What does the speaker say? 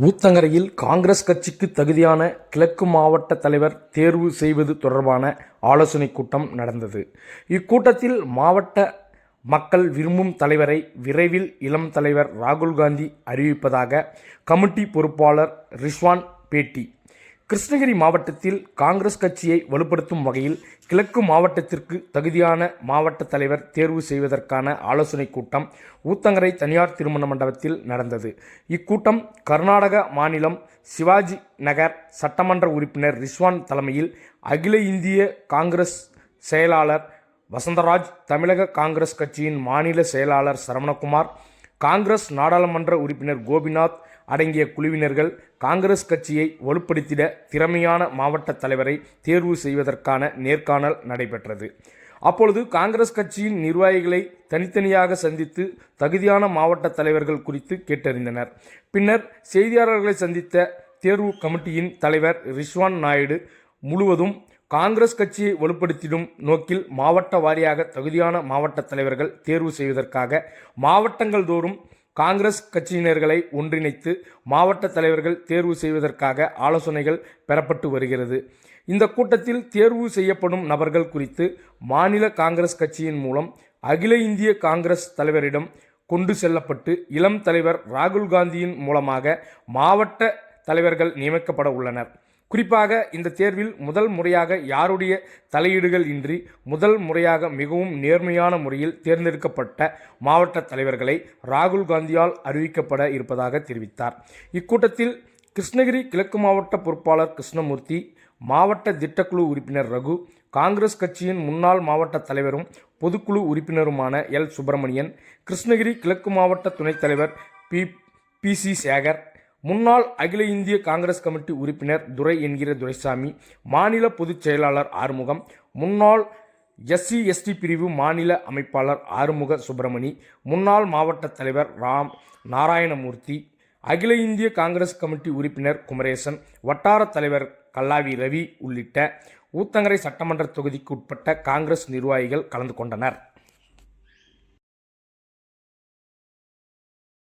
ஊத்தங்கரையில் காங்கிரஸ் கட்சிக்கு தகுதியான கிழக்கு மாவட்ட தலைவர் தேர்வு செய்வது தொடர்பான ஆலோசனைக் கூட்டம் நடந்தது. இக்கூட்டத்தில் மாவட்ட மக்கள் விரும்பும் தலைவரை விரைவில் இளம் தலைவர் ராகுல் காந்தி அறிவிப்பதாக கமிட்டி பொறுப்பாளர் ரிஷ்வான் பேட்டி கிருஷ்ணகிரி மாவட்டத்தில் காங்கிரஸ் கட்சியை வலுப்படுத்தும் வகையில் கிழக்கு மாவட்டத்திற்கு தகுதியான மாவட்ட தலைவர் தேர்வு செய்வதற்கான ஆலோசனைக் கூட்டம் ஊத்தங்கரை தனியார் திருமண மண்டபத்தில் நடந்தது. இக்கூட்டம் கர்நாடக மாநிலம் சிவாஜி நகர் சட்டமன்ற உறுப்பினர் ரிஸ்வான் தலைமையில் அகில இந்திய காங்கிரஸ் செயலாளர் வசந்தராஜ் தமிழக காங்கிரஸ் கட்சியின் மாநில செயலாளர் சரவணகுமார் காங்கிரஸ் நாடாளுமன்ற உறுப்பினர் கோபிநாத் அடங்கிய குழுவினர்கள் காங்கிரஸ் கட்சியை வலுப்படுத்திட திறமையான மாவட்ட தலைவரை தேர்வு செய்வதற்கான நேர்காணல் நடைபெற்றது. அப்பொழுது காங்கிரஸ் கட்சியின் நிர்வாகிகளை தனித்தனியாக சந்தித்து தகுதியான மாவட்ட தலைவர்கள் குறித்து கேட்டறிந்தனர். பின்னர் செய்தியாளர்களை சந்தித்த தேர்வு கமிட்டியின் தலைவர் ரிஷ்வான் நாயுடு முழுவதும் காங்கிரஸ் கட்சியை வலுப்படுத்திடும் நோக்கில் மாவட்ட வாரியாக தகுதியான மாவட்ட தலைவர்கள் தேர்வு செய்வதற்காக மாவட்டங்கள் தோறும் காங்கிரஸ் கட்சியினர்களை ஒன்றிணைத்து மாவட்ட தலைவர்கள் தேர்வு செய்வதற்காக ஆலோசனைகள் பெறப்பட்டு வருகிறது. இந்த கூட்டத்தில் தேர்வு செய்யப்படும் நபர்கள் குறித்து மாநில காங்கிரஸ் கட்சியின் மூலம் அகில இந்திய காங்கிரஸ் தலைவரிடம் கொண்டு செல்லப்பட்டு இளம் தலைவர் ராகுல் காந்தியின் மூலமாக மாவட்ட தலைவர்கள் நியமிக்கப்பட உள்ளனர். குறிப்பாக இந்த தேர்வில் முதல் முறையாக யாருடைய தலையீடுகள் இன்றி முதல் முறையாக மிகவும் நேர்மையான முறையில் தேர்ந்தெடுக்கப்பட்ட மாவட்ட தலைவர்களை ராகுல் காந்தியால் அறிவிக்கப்பட இருப்பதாக தெரிவித்தார். இக்கூட்டத்தில் கிருஷ்ணகிரி கிழக்கு மாவட்ட பொறுப்பாளர் கிருஷ்ணமூர்த்தி மாவட்ட திட்டக்குழு உறுப்பினர் ரகு காங்கிரஸ் கட்சியின் முன்னாள் மாவட்ட தலைவரும் பொதுக்குழு உறுப்பினருமான எல். சுப்பிரமணியன் கிருஷ்ணகிரி கிழக்கு மாவட்ட துணைத் தலைவர் பி. பி. சி. சேகர் முன்னாள் அகில இந்திய காங்கிரஸ் கமிட்டி உறுப்பினர் துரை என்கிற துரைசாமி மாநில பொதுச் செயலாளர் ஆறுமுகம் முன்னாள் எஸ்சி எஸ்டி பிரிவு மாநில அமைப்பாளர் ஆறுமுக சுப்பிரமணி முன்னாள் மாவட்ட தலைவர் ராம் நாராயணமூர்த்தி அகில இந்திய காங்கிரஸ் கமிட்டி உறுப்பினர் குமரேசன் வட்டார தலைவர் கல்லாவி ரவி உள்ளிட்ட ஊத்தங்கரை சட்டமன்ற தொகுதிக்கு உட்பட்ட காங்கிரஸ் நிர்வாகிகள் கலந்து கொண்டனர்.